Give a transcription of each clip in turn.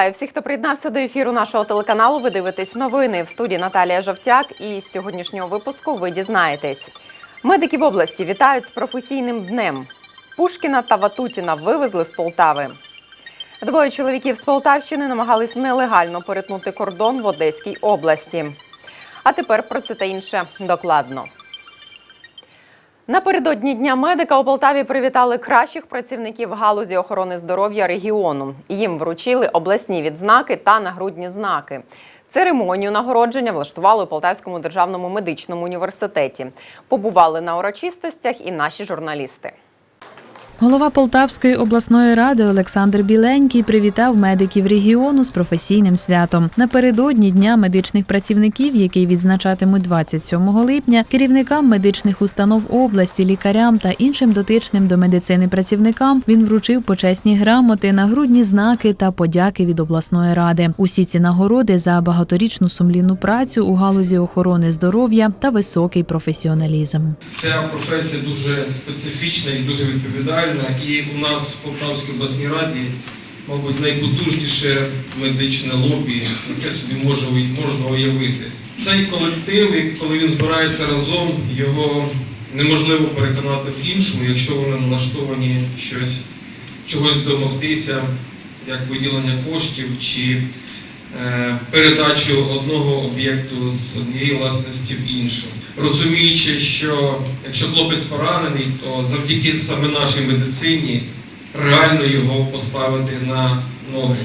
Вітаю всіх, хто приєднався до ефіру нашого телеканалу. Ви дивитесь новини в студії Наталія Жовтяк. І з сьогоднішнього випуску ви дізнаєтесь. Медики в області вітають з професійним днем. Пушкіна та Ватутіна вивезли з Полтави. Двоє чоловіків з Полтавщини намагались нелегально перетнути кордон в Одеській області. А тепер про це та інше докладно. Напередодні дня медика у Полтаві привітали кращих працівників галузі охорони здоров'я регіону. Їм вручили обласні відзнаки та нагрудні знаки. Церемонію нагородження влаштували у Полтавському державному медичному університеті. Побували на урочистостях і наші журналісти. Голова Полтавської обласної ради Олександр Біленький привітав медиків регіону з професійним святом. Напередодні дня медичних працівників, який відзначатимуть 27 липня, керівникам медичних установ області, лікарям та іншим дотичним до медицини працівникам він вручив почесні грамоти, нагрудні знаки та подяки від обласної ради. Усі ці нагороди за багаторічну сумлінну працю у галузі охорони здоров'я та високий професіоналізм. Ця професія дуже специфічна і дуже відповідальна. І у нас в Полтавській обласній раді, мабуть, найпотужніше медичне лобі, яке собі може, можна уявити. Цей колектив, коли він збирається разом, його неможливо переконати в іншому, якщо вони налаштовані щось, чогось домогтися, як виділення коштів чи е, передачу одного об'єкту з однієї власності в іншу. Розуміючи, що якщо хлопець поранений, то завдяки саме нашій медицині реально його поставити на ноги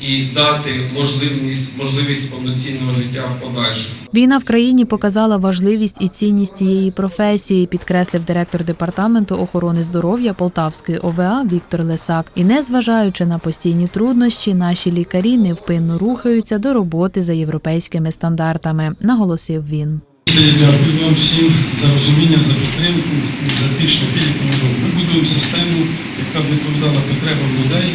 і дати можливість, можливість повноцінного життя в подальшому. Війна в країні показала важливість і цінність цієї професії, підкреслив директор департаменту охорони здоров'я Полтавської ОВА Віктор Лесак. І незважаючи на постійні труднощі, наші лікарі невпинно рухаються до роботи за європейськими стандартами, наголосив він. Я дякую вам всім за розуміння, за підтримку, за ті шляхи, які ми будуємо систему, яка б відповідала потребам людей,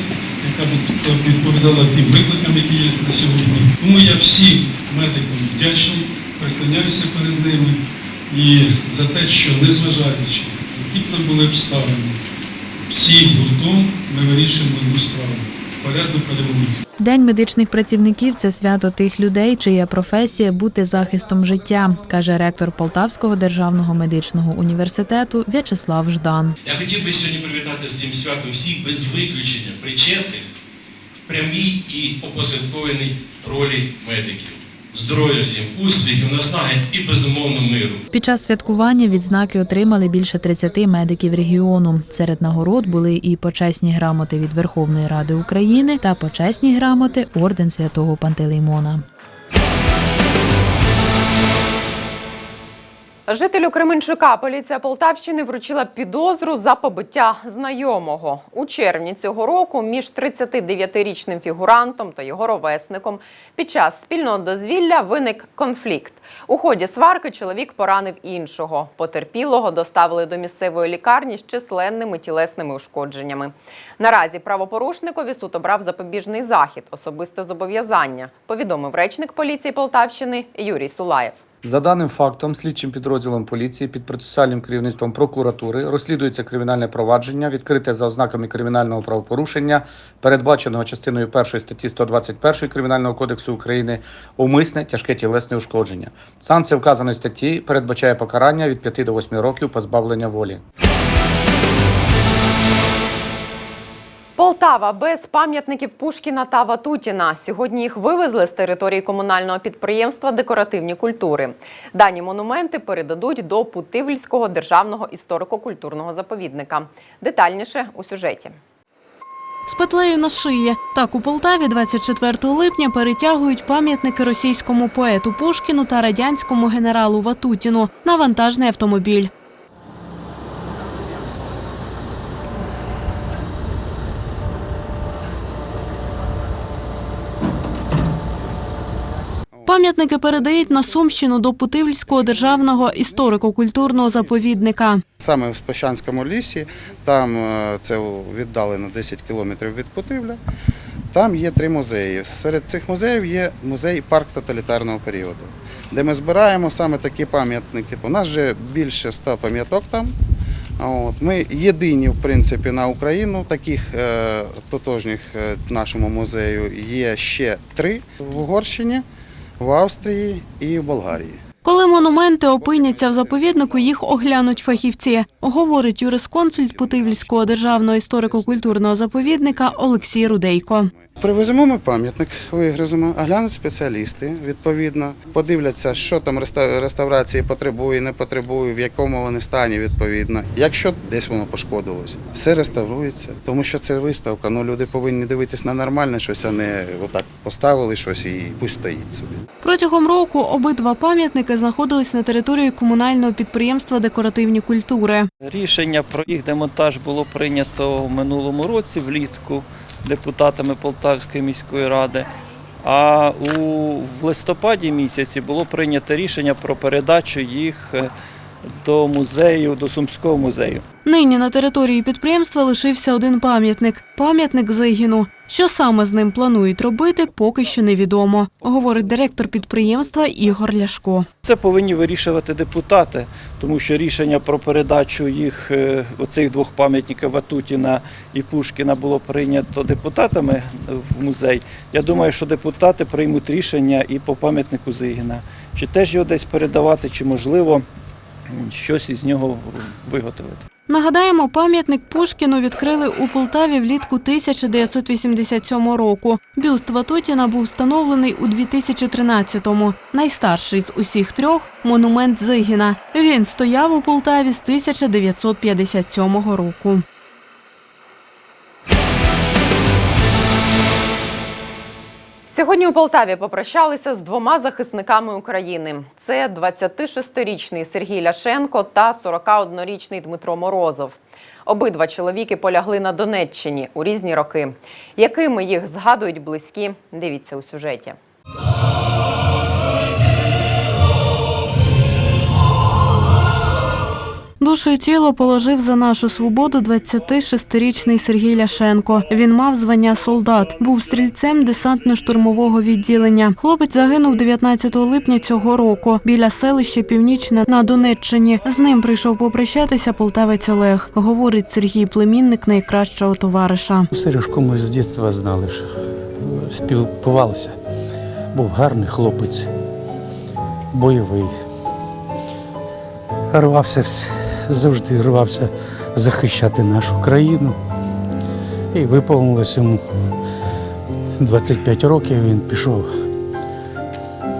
яка б відповідала тим викликам, які є на сьогодні. Тому я всім медикам вдячний, преклоняюся перед ними і за те, що незважаючи, які б там були обставини, всім гуртом ми вирішуємо одну справу порядок перемоги. День медичних працівників це свято тих людей, чия професія бути захистом життя, каже ректор Полтавського державного медичного університету В'ячеслав Ждан. Я хотів би сьогодні привітати з цим святом всіх без виключення причетних в прямій і опосередкованій ролі медиків. Здоров'я всім, успіхів, наснаги і безумовно миру. Під час святкування відзнаки отримали більше 30 медиків регіону. Серед нагород були і почесні грамоти від Верховної Ради України та почесні грамоти орден святого Пантелеймона. Жителю Кременчука поліція Полтавщини вручила підозру за побиття знайомого. У червні цього року між 39-річним фігурантом та його ровесником під час спільного дозвілля виник конфлікт. У ході сварки чоловік поранив іншого. Потерпілого доставили до місцевої лікарні з численними тілесними ушкодженнями. Наразі правопорушникові суд обрав запобіжний захід, особисте зобов'язання, повідомив речник поліції Полтавщини Юрій Сулаєв. За даним фактом, слідчим підрозділом поліції під процесуальним керівництвом прокуратури розслідується кримінальне провадження, відкрите за ознаками кримінального правопорушення, передбаченого частиною 1 статті 121 Кримінального кодексу України, умисне тяжке тілесне ушкодження. Санкція вказаної статті передбачає покарання від 5 до 8 років позбавлення волі. Полтава без пам'ятників Пушкіна та Ватутіна. Сьогодні їх вивезли з території комунального підприємства Декоративні культури. Дані монументи передадуть до Путивльського державного історико-культурного заповідника. Детальніше у сюжеті. З петлею на шиї. Так у Полтаві 24 липня перетягують пам'ятники російському поету Пушкіну та радянському генералу Ватутіну на вантажний автомобіль. Пам'ятники передають на Сумщину до Путивльського державного історико-культурного заповідника. Саме в Спощанському лісі, там е, це віддалено 10 кілометрів від Путивля. Там є три музеї. Серед цих музеїв є музей парк тоталітарного періоду, де ми збираємо саме такі пам'ятники. У нас вже більше 100 пам'яток там. От. Ми єдині, в принципі, на Україну таких е, тотожніх е, нашому музею є ще три в Угорщині, в Австрії і в Болгарії. Коли монументи опиняться в заповіднику, їх оглянуть фахівці, говорить юрисконсульт Путивльського державного історико-культурного заповідника Олексій Рудейко. Привеземо ми пам'ятник, вигриземо, оглянуть спеціалісти, відповідно, подивляться, що там реста- реставрації потребує, не потребує, в якому вони стані, відповідно. Якщо десь воно пошкодилось, все реставрується, тому що це виставка. Ну люди повинні дивитись на нормальне щось, а не отак поставили щось і пусть стоїть собі. Протягом року обидва пам'ятники знаходились на території комунального підприємства Декоративні культури. Рішення про їх демонтаж було прийнято в минулому році влітку депутатами Полтавської міської ради. А у в листопаді місяці було прийнято рішення про передачу їх е, до музею, до Сумського музею. Нині на території підприємства лишився один пам'ятник пам'ятник Зигіну. Що саме з ним планують робити, поки що невідомо, говорить директор підприємства Ігор Ляшко. Це повинні вирішувати депутати, тому що рішення про передачу їх е, оцих двох пам'ятників Ватутіна і Пушкіна було прийнято депутатами в музей. Я думаю, що депутати приймуть рішення і по пам'ятнику Зигіна. Чи теж його десь передавати, чи можливо щось із нього виготовити. Нагадаємо, пам'ятник Пушкіну відкрили у Полтаві влітку 1987 року. Бюст Ватутіна був встановлений у 2013-му. Найстарший з усіх трьох монумент Зигіна. Він стояв у Полтаві з 1957 року. Сьогодні у Полтаві попрощалися з двома захисниками України. Це 26-річний Сергій Ляшенко та 41-річний Дмитро Морозов. Обидва чоловіки полягли на Донеччині у різні роки. Якими їх згадують близькі? Дивіться у сюжеті. Душу і тіло положив за нашу свободу 26-річний Сергій Ляшенко. Він мав звання солдат, був стрільцем десантно-штурмового відділення. Хлопець загинув 19 липня цього року біля селища Північне на Донеччині. З ним прийшов попрощатися полтавець Олег. Говорить Сергій, племінник найкращого товариша. Сережку ми з дитинства знали, що спілкувалися. Був гарний хлопець, бойовий. Рвався, вс- завжди рвався захищати нашу країну. І виповнилось йому 25 років, він пішов.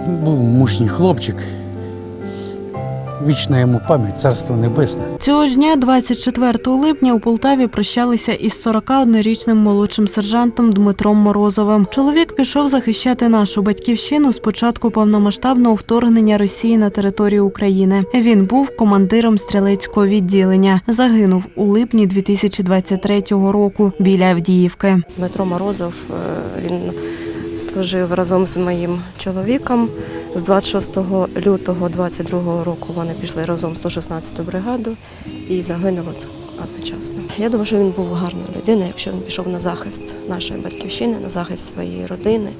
Був мужній хлопчик. Вічна йому пам'ять, царство небесне. Цього ж дня, 24 липня, у Полтаві прощалися із 41-річним молодшим сержантом Дмитром Морозовим. Чоловік пішов захищати нашу батьківщину з початку повномасштабного вторгнення Росії на територію України. Він був командиром стрілецького відділення. Загинув у липні 2023 року біля Авдіївки. Дмитро Морозов е, він служив разом з моїм чоловіком. З 26 лютого 22 року вони пішли разом в 116 бригаду і загинули одночасно. Я думаю, що він був гарною людиною, якщо він пішов на захист нашої батьківщини, на захист своєї родини,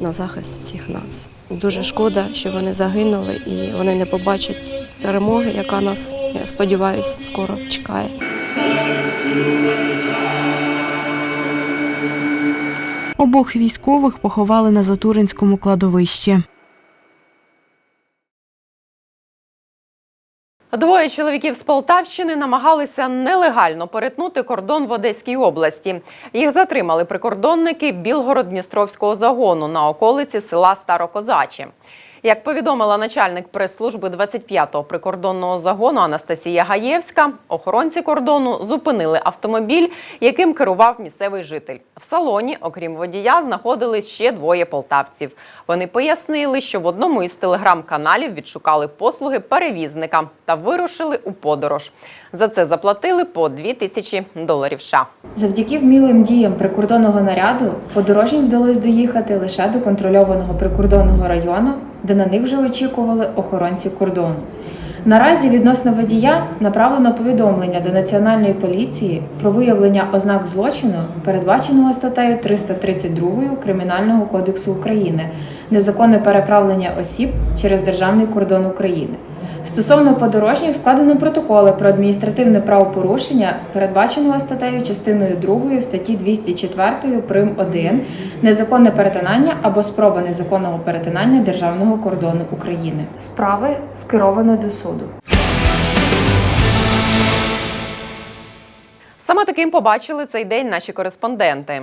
на захист всіх нас. Дуже шкода, що вони загинули і вони не побачать перемоги, яка нас, я сподіваюся, скоро чекає. Обох військових поховали на Затуринському кладовищі. Двоє чоловіків з Полтавщини намагалися нелегально перетнути кордон в Одеській області. Їх затримали прикордонники Білгород-Дністровського загону на околиці села Старокозачі. Як повідомила начальник прес-служби 25-го прикордонного загону Анастасія Гаєвська, охоронці кордону зупинили автомобіль, яким керував місцевий житель. В салоні, окрім водія, знаходились ще двоє полтавців. Вони пояснили, що в одному із телеграм-каналів відшукали послуги перевізника та вирушили у подорож. За це заплатили по 2 тисячі доларів США. Завдяки вмілим діям прикордонного наряду подорожнім вдалося доїхати лише до контрольованого прикордонного району, де на них вже очікували охоронці кордону. Наразі відносно водія направлено повідомлення до Національної поліції про виявлення ознак злочину, передбаченого статтею 332 Кримінального кодексу України, незаконне переправлення осіб через державний кордон України. Стосовно подорожніх складено протоколи про адміністративне правопорушення, передбаченого статтею частиною 2 статті 204 прим. 1 незаконне перетинання або спроба незаконного перетинання державного кордону України. Справи скеровано до суду. Саме таким побачили цей день наші кореспонденти.